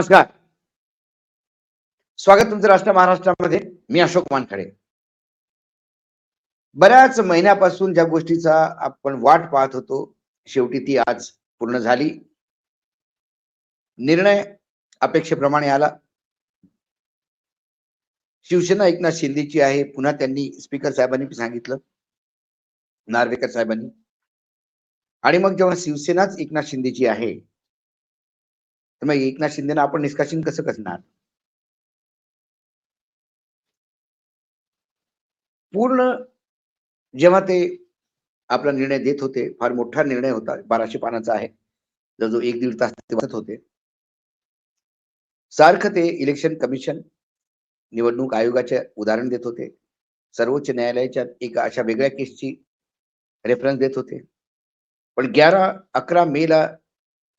नमस्कार. स्वागत तुमचं राष्ट्र महाराष्ट्रामध्ये. मी अशोक वानखडे. बऱ्याच महिन्यापासून ज्या गोष्टीचा आपण वाट पाहत होतो शेवटी ती आज पूर्ण झाली. निर्णय अपेक्षेप्रमाणे आला. शिवसेना एकनाथ शिंदेची आहे. पुन्हा त्यांनी स्पीकर साहेबांनी सांगितलं. नार्वेकर साहेबांनी. आणि मग जेव्हा शिवसेनाच एकनाथ शिंदेची आहे तर मग एकनाथ शिंदेना आपण निष्कासन कसं करणार? पूर्ण जेव्हा ते आपला निर्णय देत होते फार मोठा निर्णय होता बाराशे पानाचा आहे जवळजवळ एक दीड तास ते वाचत होते. सारखं ते इलेक्शन कमिशन निवडणूक आयोगाचे उदाहरण देत होते. सर्वोच्च न्यायालयाच्या एका अशा वेगळ्या केसची रेफरन्स देत होते. पण ग्यारा अकरा मे ला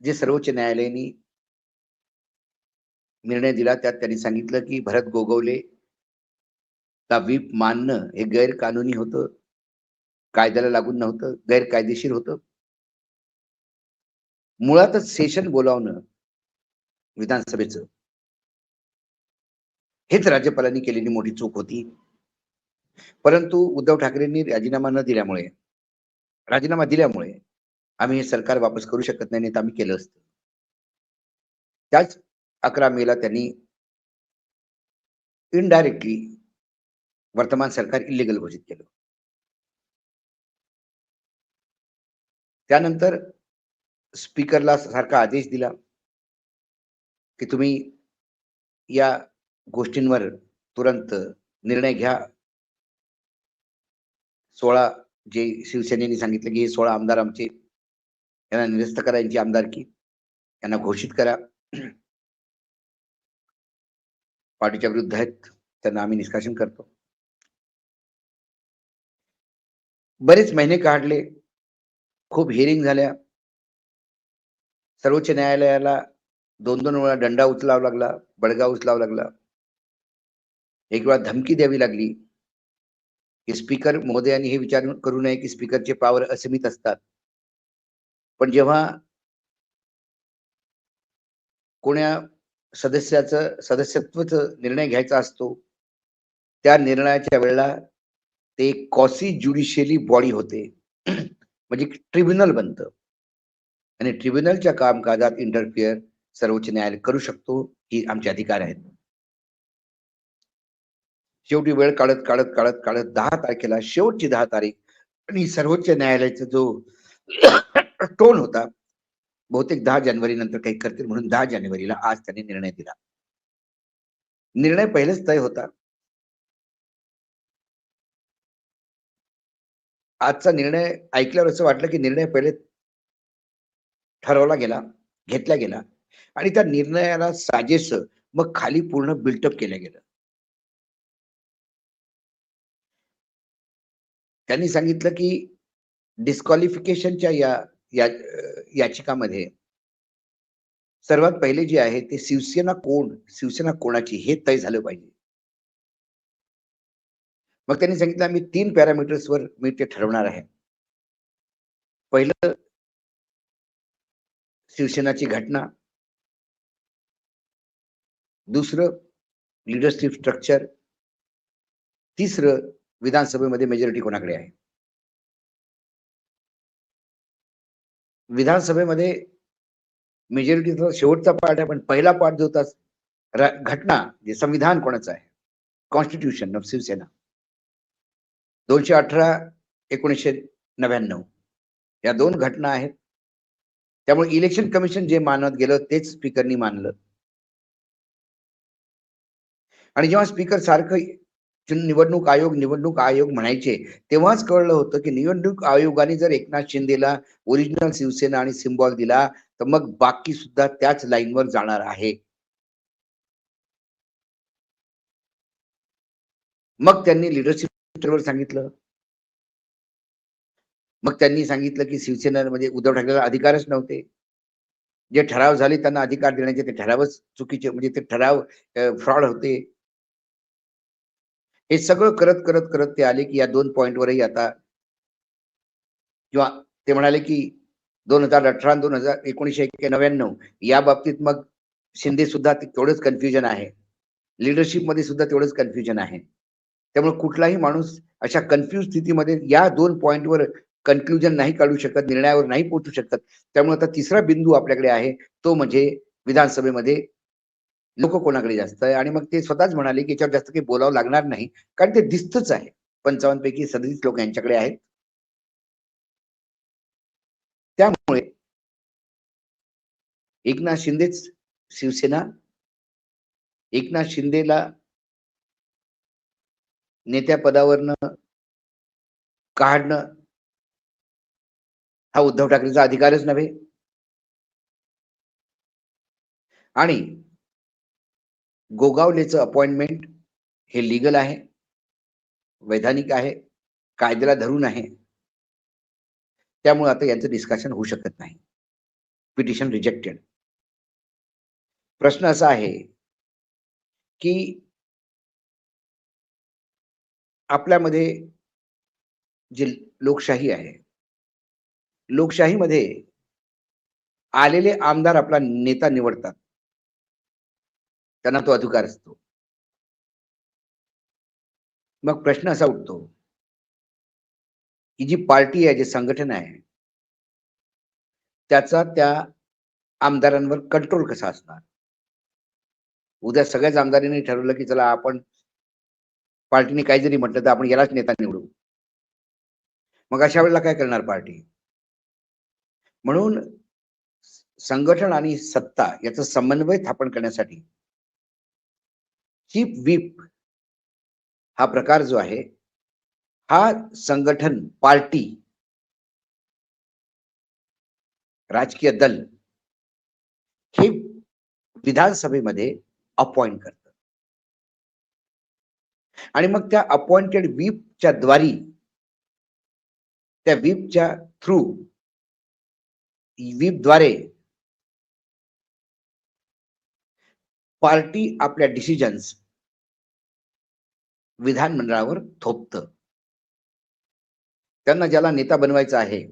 जे सर्वोच्च न्यायालयाने निर्णय दिला. त्यात त्यांनी सांगितलं की भरत गोगवले ला व्हीप मानणं हे गैरकानुनी होतं. कायद्याला लागून नव्हतं. गैरकायदेशीर होतं. मुळातच सेशन बोलावणं विधानसभेचं. हेच राज्यपालांनी केलेली मोठी चूक होती. परंतु उद्धव ठाकरेंनी राजीनामा न दिल्यामुळे राजीनामा दिल्यामुळे आम्ही हे सरकार वापस करू शकत नाही नाही तर आम्ही केलं असतं. त्याच अकरा मेला त्यांनी इनडायरेक्टली वर्तमान सरकार इलिगल घोषित केलं. त्यानंतर स्पीकरला सारखा आदेश दिला की तुम्ही या गोष्टींवर तुरंत निर्णय घ्या. सोळा जे शिवसेनेने सांगितलं की हे सोळा आमदार आमचे यांना निरस्त करा यांची आमदारकी यांना घोषित करा. पार्टीच्या विरुद्ध आहेत त्यांना आम्ही निष्कासन करतो. बरेच महिने काढले खूप हिअरिंग झाल्या. सर्वोच्च न्यायालयाला दोन दोन वेळा दंडा उचलावा लागला बडगा उचलावा लागला. एक वेळा धमकी द्यावी लागली. की स्पीकर महोदयांनी हे विचार करू नये की स्पीकरचे पावर असीमित असतात. पण जेव्हा कोण्या सदस्याचं सदस्यत्वच निर्णय घ्यायचा असतो. त्या निर्णयाच्या वेळेला ते कॉसी ज्युडिशियली बॉडी होते. म्हणजे ट्रिब्युनल बनतं. आणि ट्रिब्युनलच्या कामकाजात इंटरफिअर सर्वोच्च न्यायालय करू शकतो ही आमचे अधिकार आहेत. शेवटी वेळ काढत काढत काढत काढत दहा तारखेला शेवटची दहा तारीख आणि सर्वोच्च न्यायालयाचा जो टोन होता बहुतेक दहा जानेवारी नंतर काही करतील म्हणून दहा जानेवारीला आज त्यांनी निर्णय दिला. निर्णय पहिलेच तय होता. आजचा निर्णय ऐकल्यावर असं वाटलं की निर्णय पहिले ठरवला गेला घेतला गेला. आणि त्या निर्णयाला साजेस मग खाली पूर्ण बिल्टअप केलं गेलं. त्यांनी सांगितलं की डिस्क्वालिफिकेशनच्या या या याचिकामध्ये. सर्वात पहिले जे आहे ते शिवसेना कोण शिवसेना कोणाची हे तय झालं पाहिजे. मग त्यांनी सांगितलं आम्ही तीन पॅरामीटर्सवर मी ते ठरवणार आहे. पहिलं शिवसेनाची घटना. दुसरं लिडरशिप स्ट्रक्चर तिसरं विधानसभेमध्ये मेजॉरिटी कोणाकडे आहे? विधानसभेमध्ये मेजॉरिटीचा शेवटचा पार्ट आहे पण पहिला पार्ट जो होता घटना जे संविधान कोणाचं आहे? Constitution of Shivsena. दोनशे अठरा एकोणीसशे नव्याण्णव. या दोन घटना आहेत. त्यामुळे इलेक्शन कमिशन जे मानत गेलं तेच स्पीकरनी मानलं. आणि जेव्हा स्पीकर सारखं निवडणूक आयोग निवडणूक आयोग म्हणायचे तेव्हाच कळलं होतं की निवडणूक आयोगाने जर एकनाथ शिंदेला ओरिजिनल शिवसेना आणि सिम्बॉल दिला तर मग बाकी सुद्धा त्याच लाईनवर जाणार आहे. मग त्यांनी लिडरशिप सांगितलं. मग त्यांनी सांगितलं की शिवसेनेमध्ये म्हणजे उद्धव ठाकरेला अधिकारच नव्हते. जे ठराव झाले त्यांना अधिकार देण्याचे ते ठरावच चुकीचे म्हणजे ते ठराव फ्रॉड होते. हे सगळं करत करत करत ते आले की या दोन पॉईंटवरही आता किंवा ते म्हणाले की दोन हजार अठरा दोन हजार एकोणीसशे नव्याण्णव या बाबतीत मग शिंदे सुद्धा तेवढंच कन्फ्युजन आहे. लिडरशिपमध्ये सुद्धा तेवढंच कन्फ्युजन आहे. त्यामुळे कुठलाही माणूस अशा कन्फ्युज स्थितीमध्ये या दोन पॉईंटवर कन्क्लुजन नाही काढू शकत निर्णयावर नाही पोहोचू शकत. त्यामुळे आता तिसरा बिंदू आपल्याकडे आहे तो म्हणजे विधानसभेमध्ये लोक कोणाकडे जास्त आहे? आणि मग ते स्वतःच म्हणाले की याच्यावर जास्त काही बोलावं लागणार नाही कारण ते दिसतच आहे. पंचावन्न पैकी सदतीस लोक यांच्याकडे आहेत. त्यामुळे एकनाथ शिंदेच शिवसेना एकनाथ शिंदेला नेत्या पदावरनं काढणं हा उद्धव ठाकरेचा अधिकारच नव्हे. आणि गोगावलेचं अपॉइंटमेंट हे लिगल आहे वैधानिक आहे कायद्याला धरून आहे. त्यामुळे आता यांचं डिस्कशन होऊ शकत नाही. पिटिशन रिजेक्टेड प्रश्न असा आहे की आपल्यामध्ये जी लोकशाही आहे लोकशाहीमध्ये आलेले आमदार आपला नेता निवडतात. त्यांना तो अधिकार असतो. मग प्रश्न असा उठतो की जी पार्टी आहे जे संघटन आहे त्याचा त्या आमदारांवर कंट्रोल कसा असणार? उद्या सगळ्याच आमदारांनी ठरवलं की चला आपण पार्टीने काही जरी म्हटलं तर आपण यालाच नेता निवडू. मग अशा वेळेला काय करणार पार्टी? म्हणून संघटन आणि सत्ता याचा समन्वय स्थापन करण्यासाठी हिप व्हीप हा प्रकार जो आहे हा संघटन पार्टी राजकीय दल हे विधानसभेमध्ये अपॉइंट करत. आणि मग त्या अपॉइंटेड व्हीपच्या द्वारी त्या व्हीपच्या थ्रू व्हीपद्वारे पार्टी आपल्या डिसिजन्स विधानमंडळावर थोपत. त्यांना ज्याला नेता बनवायचा आहे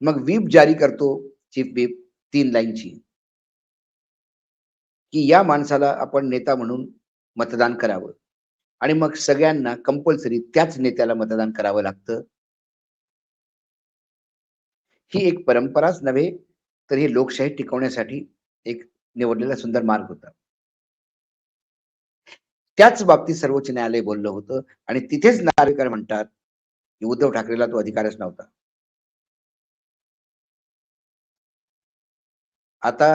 मग व्हीप जारी करतो चीफ व्हीप तीन लाईनची. की या माणसाला आपण नेता म्हणून मतदान करावं. आणि मग सगळ्यांना कंपल्सरी त्याच नेत्याला मतदान करावं लागतं. ही एक परंपराच नव्हे तर ही लोकशाही टिकवण्यासाठी एक निवडलेला सुंदर मार्ग होता. त्याच बाबतीत सर्वोच्च न्यायालय बोललं होतं आणि तिथेच नागरिकर म्हणतात की उद्धव ठाकरेला तो अधिकारच नव्हता. आता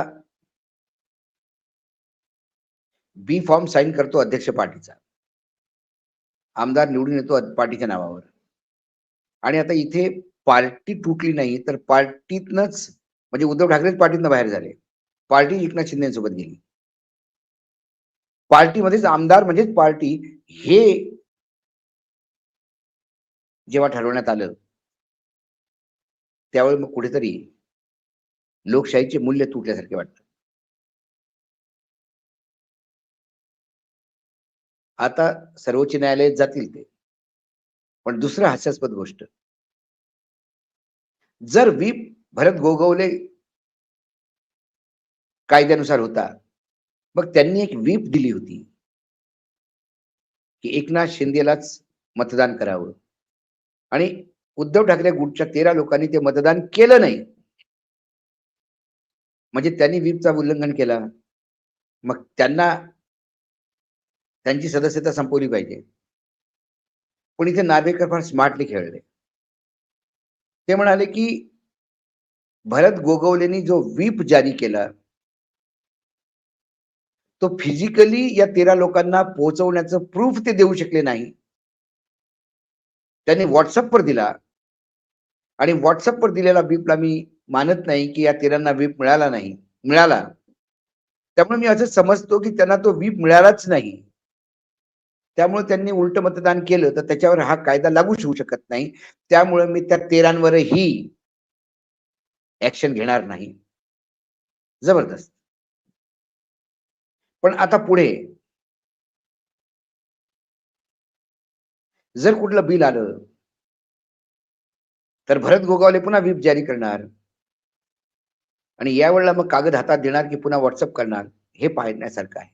बी फॉर्म साईन करतो अध्यक्ष पार्टीचा आमदार निवडून येतो पार्टीच्या नावावर. आणि आता इथे पार्टी तुटली नाही तर पार्टीतनच म्हणजे उद्धव ठाकरेच पार्टीतनं बाहेर झाले. पार्टी एकनाथ शिंदेसोबत गेली. पार्टीमध्येच आमदार म्हणजेच पार्टी हे जेव्हा ठरवण्यात आलं त्यावेळी मग कुठेतरी लोकशाहीचे मूल्य तुटल्यासारखे वाटत. आता सर्वोच्च न्यायालयात जातील ते. पण दुसरं हास्यास्पद गोष्ट जर व्हीप भरत गोगवले कायद्यानुसार होता मग त्यांनी एक वीप दिली होती की एकनाथ शिंदेलाच मतदान करावं. आणि उद्धव ठाकरे गुटच्या तेरा लोकांनी ते मतदान केलं नाही. म्हणजे त्यांनी व्हीपचा उल्लंघन केला. मग त्यांना त्यांची सदस्यता संपवली पाहिजे. पण इथे नार्वेकर फार स्मार्टली खेळले. ते म्हणाले की भरत गोगवलेनी जो व्हीप जारी केला तो फिजिकली या तेरा लोकांना पोहोचवण्याचं प्रूफ ते देऊ शकले नाही. त्यांनी व्हॉट्सअपवर दिला. आणि व्हॉट्सअपवर दिलेला व्हीपला मी मानत नाही की या तेरांना व्हीप मिळाला नाही. मिळाला. त्यामुळे मी असं समजतो की त्यांना तो व्हीप मिळालाच नाही. त्यामुळे त्यांनी उलट मतदान केलं तर त्याच्यावर हा कायदा लागूच होऊ शकत नाही. त्यामुळे मी त्या तेरांवरही ऍक्शन घेणार नाही. जबरदस्त. पण आता पुढे. जर कुठलं बिल आलं तर भरत गोगावले पुन्हा व्हीप जारी करणार. आणि यावेळेला मग कागद हातात देणार की पुन्हा व्हॉट्सअप करणार हे पाहण्यासारखं आहे.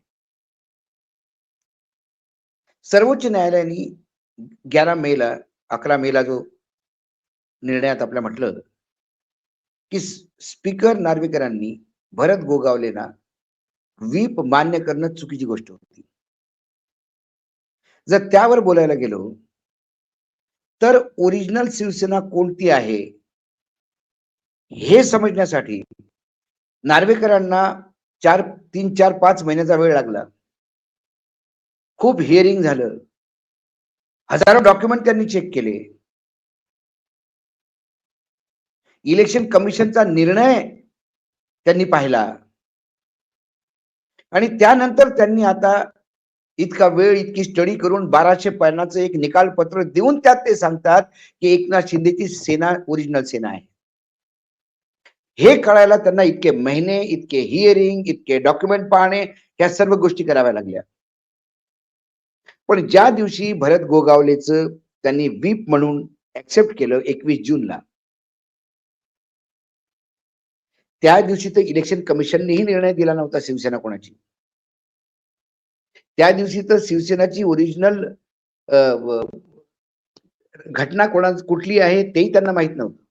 सर्वोच्च न्यायालयाने ग्यारा मेला अकरा मेला जो निर्णयात आपल्या म्हटलं की स्पीकर नार्वेकरांनी भरत गोगावलेना वीप मान्य करणं चुकीची गोष्ट होती. जर त्यावर बोलायला गेलो तर ओरिजिनल शिवसेना कोणती आहे? हे समजण्यासाठी नार्वेकरांना चार तीन चार पाच महिन्याचा वेळ लागला. खूप हिअरिंग झालं. हजारो डॉक्युमेंट त्यांनी चेक केले. इलेक्शन कमिशनचा निर्णय त्यांनी पाहिला. आणि त्यानंतर त्यांनी आता इतका वेळ इतकी स्टडी करून बाराशे पानाचं एक निकाल पत्र देऊन त्यात ते सांगतात की एकनाथ शिंदेची सेना ओरिजिनल सेना आहे. हे कळायला त्यांना इतके महिने इतके हिअरिंग इतके डॉक्युमेंट पाहणे या सर्व गोष्टी कराव्या लागल्या. पण ज्या दिवशी भरत गोगावलेच त्यांनी व्हीप म्हणून ऍक्सेप्ट केलं एकवीस जूनला त्या दिवशी तर इलेक्शन कमिशननेही निर्णय दिला नव्हता शिवसेना कोणाची. त्या दिवशी तर शिवसेनाची ओरिजिनल घटना कोणा कुठली आहे तेही त्यांना माहीत नव्हतं.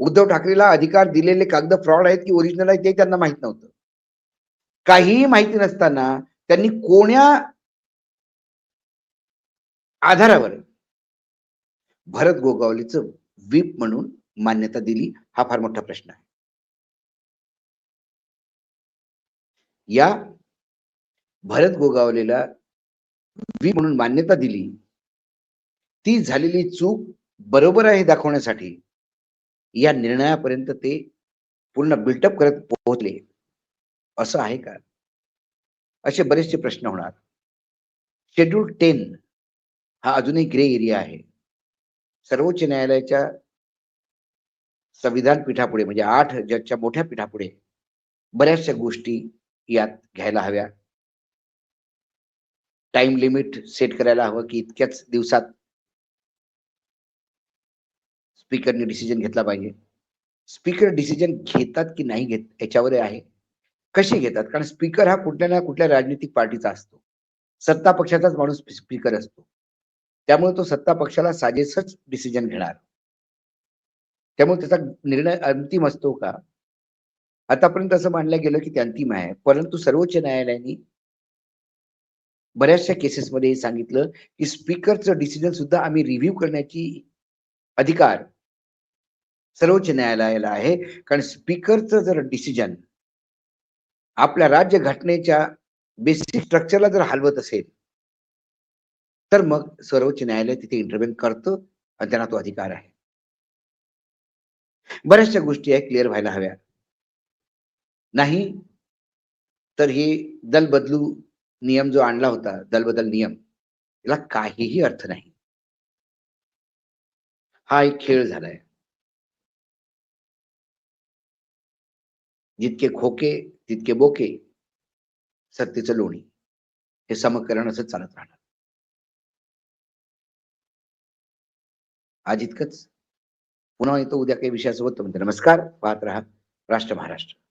उद्धव ठाकरेला अधिकार दिलेले कागद फ्रॉड आहेत की ओरिजिनल आहेत ते त्यांना माहीत नव्हतं. काहीही माहिती नसताना त्यांनी कोण्या आधारावर भरत गोगावलीचं व्हीप म्हणून मान्यता दिली हा फार मोठा प्रश्न आहे. या भरत गोगावलेला वी म्हणून मान्यता दिली. ती झालेली चूक बरोबर आहे दाखवण्यासाठी. या निर्णयापर्यंत ते पूर्ण बिल्टअप करत पोहोचले. असं आहे का? असे बरेचसे प्रश्न होणार. शेड्यूल टेन हा अजूनही ग्रे एरिया आहे. सर्वोच्च न्यायालयाच्या संविधान पीठापुढे म्हणजे आठ जजच्या मोठ्या पीठापुढे बऱ्याचशा गोष्टी यात घ्यायला हव्या. टाइम लिमिट सेट करायला हवं की इतक्याच दिवसात स्पीकरने डिसिजन घेतला पाहिजे. स्पीकर डिसिजन घेतात की नाही घेत याच्यावर आहे. कसे घेतात? कारण स्पीकर हा कुठल्या ना कुठल्या राजनीतिक पार्टीचा असतो. सत्ता पक्षाचाच माणूस स्पीकर असतो. त्यामुळे तो सत्ता पक्षाला साजेसच डिसिजन घेणार. त्यामुळे त्याचा निर्णय अंतिम असतो का? आतापर्यंत असं मानलं गेलं की ते अंतिम आहे. परंतु सर्वोच्च न्यायालयाने बऱ्याचशा केसेसमध्ये सांगितलं की स्पीकरचं डिसिजन सुद्धा आम्ही रिव्ह्यू करण्याची अधिकार सर्वोच्च न्यायालयाला आहे. कारण स्पीकरचं जर डिसिजन आपल्या राज्य घटनेच्या बेसिक स्ट्रक्चरला जर हलवत असेल तर मग सर्वोच्च न्यायालय तिथे इंटरव्हेन करतं आणि त्यांना तो अधिकार आहे. बऱ्याचशा गोष्टी आहे क्लिअर व्हायला हव्या. नाही तर हे दल बदलू नियम जो आणला होता दल बदल नियम याला काहीही अर्थ नाही. हा एक खेळ झालाय. जितके खोके तितके बोके सत्तेचं लोणी हे समकरण असं चालत राहणार. आज इतकंच. पुन्हा येतो उद्या काही विषयासोबत. म्हणजे नमस्कार. पाहत राहा राष्ट्र महाराष्ट्र.